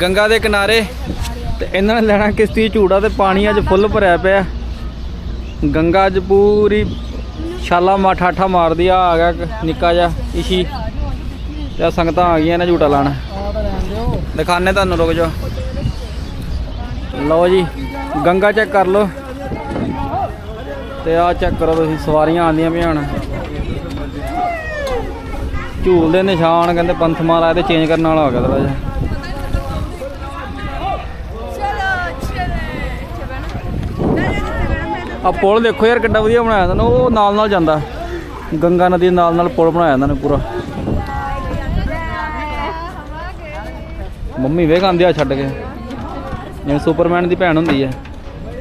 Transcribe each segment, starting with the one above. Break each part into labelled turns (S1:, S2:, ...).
S1: ਗੰਗਾ ਦੇ ਕਿਨਾਰੇ ਤੇ ਇਹਨਾਂ ਨੇ ਲੈਣਾ ਕਿਸ਼ਤੀ ਝੂੜਾ ਤੇ ਪਾਣੀ ਅੱਜ ਫੁੱਲ ਭਰਿਆ ਪਿਆ। ਗੰਗਾ ਅੱਜ ਪੂਰੀ ਛਾਲਾ ਮਾ ਠਾਠਾ ਮਾਰਦੀ ਆ ਆ ਗਿਆ ਨਿੱਕਾ ਜਿਹਾ ਇਸ਼ੀ। ਤੇ ਸੰਗਤਾਂ ਆ ਗਈਆਂ ਨੇ ਝੂਟਾ ਲਾਣ। ਦਿਖਾਣੇ ਤੁਹਾਨੂੰ, ਰੁਕ ਜਾਓ। ਲਓ ਜੀ, ਗੰਗਾ ਚੈੱਕ ਕਰ ਲਓ। ਤੇ ਆ ਚੈੱਕ ਕਰੋ ਤੁਸੀਂ, ਸਵਾਰੀਆਂ ਆਉਂਦੀਆਂ ਪਈਆਂ ਹੁਣ। ਝੂਲ ਦੇ ਨਿਸ਼ਾਨ, ਕਹਿੰਦੇ ਪੰਥ ਮਾਲਾ ਤੇ ਚੇਂਜ ਕਰਨ ਵਾਲਾ ਹੋ ਗਿਆ ਥੋੜਾ ਜਿਹਾ। ਆ ਪੁਲ ਦੇਖੋ ਯਾਰ ਕਿੱਡਾ ਵਧੀਆ ਬਣਾਇਆ ਇਹਨਾਂ ਨੇ ਉਹ ਨਾਲ ਨਾਲ ਜਾਂਦਾ। ਗੰਗਾ ਨਦੀ ਨਾਲ ਨਾਲ ਪੁਲ ਬਣਾਇਆ ਇਹਨਾਂ ਨੇ ਪੂਰਾ। ਮੰਮੀ ਵੇਖ ਆਂਦੀ ਆ ਛੱਡ ਕੇ। ਜਿਵੇਂ ਸੁਪਰਮੈਨ ਦੀ ਭੈਣ ਹੁੰਦੀ ਹੈ।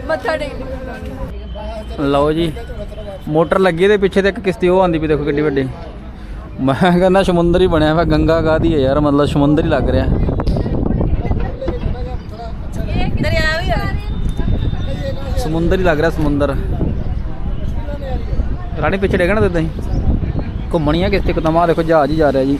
S2: ਮੱਥਾ ਟੇਕ
S1: ਲਓ ਜੀ ਮੋਟਰ ਲੱਗੀ ਦੇ ਪਿੱਛੇ ਤੇ ਇੱਕ ਕਿਸ਼ਤੀ ਉਹ ਆਂਦੀ ਵੀ ਦੇਖੋ ਕਿੱਡੀ ਵੱਡੀ। ਮੈਂ ਕਹਿੰਦਾ ਸਮੁੰਦਰ ਹੀ ਬਣਿਆ ਹੋਇਆ ਗੰਗਾ ਕਾਹਦੀ ਹੈ ਯਾਰ ਮਤਲਬ ਸਮੁੰਦਰ ਹੀ ਲੱਗ ਰਿਹਾ।
S2: ਦਰਿਆ ਵੀ
S1: ਸਮੁੰਦਰ ਹੀ ਲੱਗ ਰਿਹਾ, ਸਮੁੰਦਰ। ਰਾਣੀ ਪਿੱਛੇ ਡੇਗਣਾ ਤੇ ਤੁਸੀਂ ਘੁੰਮਣੀ ਆ ਕਿਸ਼ਤੀ ਕਦਮ ਆ ਦੇਖੋ, ਜਹਾਜ਼ ਹੀ ਜਾ ਰਿਹਾ ਜੀ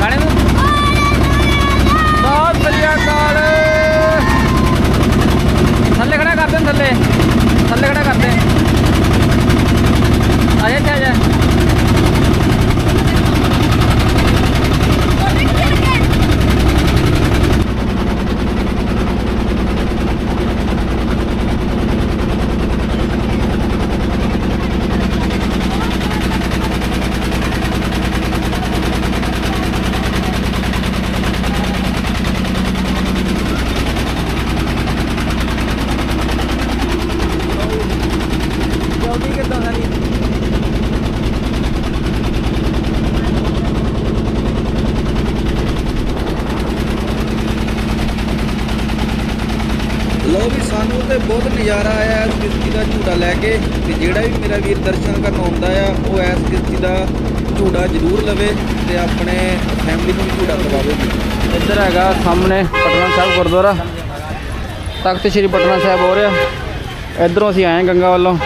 S1: ਰਾਣੀ ਨੂੰ ਬਹੁਤ ਵਧੀਆ ਕਾਲ ਥੱਲੇ ਖੜਾ ਕਰ ਦੇ ਥੱਲੇ ਥੱਲੇ ਖੜਾ ਕਰ ਦੇ ਆ ਜਾ ਇੱਥੇ ਆ ਜਾ ਜਲਦੀ ਕਿੱਦਾਂ ਸਾਰੀ ਲੋ ਵੀ ਸਾਨੂੰ ਤੇ ਬਹੁਤ ਨਜ਼ਾਰਾ ਆਇਆ ਇਸ ਕਿਸ਼ਤੀ ਦਾ ਝੂਟਾ ਲੈ ਕੇ ਤੇ ਜਿਹੜਾ ਵੀ ਮੇਰਾ ਵੀਰ ਦਰਸ਼ਨ ਕਰਨ ਆਉਂਦਾ ਆ, ਉਹ ਇਸ ਕਿਸ਼ਤੀ ਦਾ ਝੂਟਾ ਜ਼ਰੂਰ ਲਵੇ ਤੇ ਆਪਣੇ ਫੈਮਿਲੀ ਨੂੰ ਵੀ ਝੂਟਾ ਕਰਵਾਵੇ। ਇੱਧਰ ਹੈਗਾ ਸਾਹਮਣੇ ਪਟਨਾ ਸਾਹਿਬ ਗੁਰਦੁਆਰਾ। ਤਖਤ ਸ੍ਰੀ ਪਟਨਾ ਸਾਹਿਬ ਹੋ ਰਿਹਾ। ਇੱਧਰੋਂ ਅਸੀਂ ਆਏ ਗੰਗਾ ਵੱਲੋਂ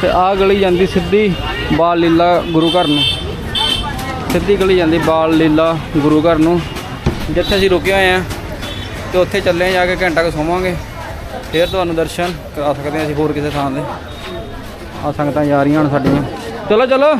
S1: ਤੇ ਆਹ ਗਲੀ ਜਾਂਦੀ ਸਿੱਧੀ ਬਾਲ ਲੀਲਾ ਗੁਰੂ ਘਰ ਨੂੰ। ਸਿੱਧੀ ਗਲੀ ਜਾਂਦੀ ਬਾਲ ਲੀਲਾ ਗੁਰੂ ਘਰ ਨੂੰ। ਜਿੱਥੇ ਅਸੀਂ ਰੁਕੇ ਹੋਏ ਆ ਤੇ ਉੱਥੇ ਚੱਲੇ ਜਾ ਕੇ ਘੰਟਾ ਕੁ ਸੋਵਾਂਗੇ। ਫਿਰ ਤੁਹਾਨੂੰ ਦਰਸ਼ਨ ਕਰਾ ਸਕਦੇ ਹਾਂ ਅਸੀਂ ਹੋਰ ਕਿਸੇ ਥਾਂ ਦੇ ਆ ਸੰਗਤਾਂ ਜਾ ਰਹੀਆਂ ਹਨ ਸਾਡੀਆਂ। ਚਲੋ ਚਲੋ।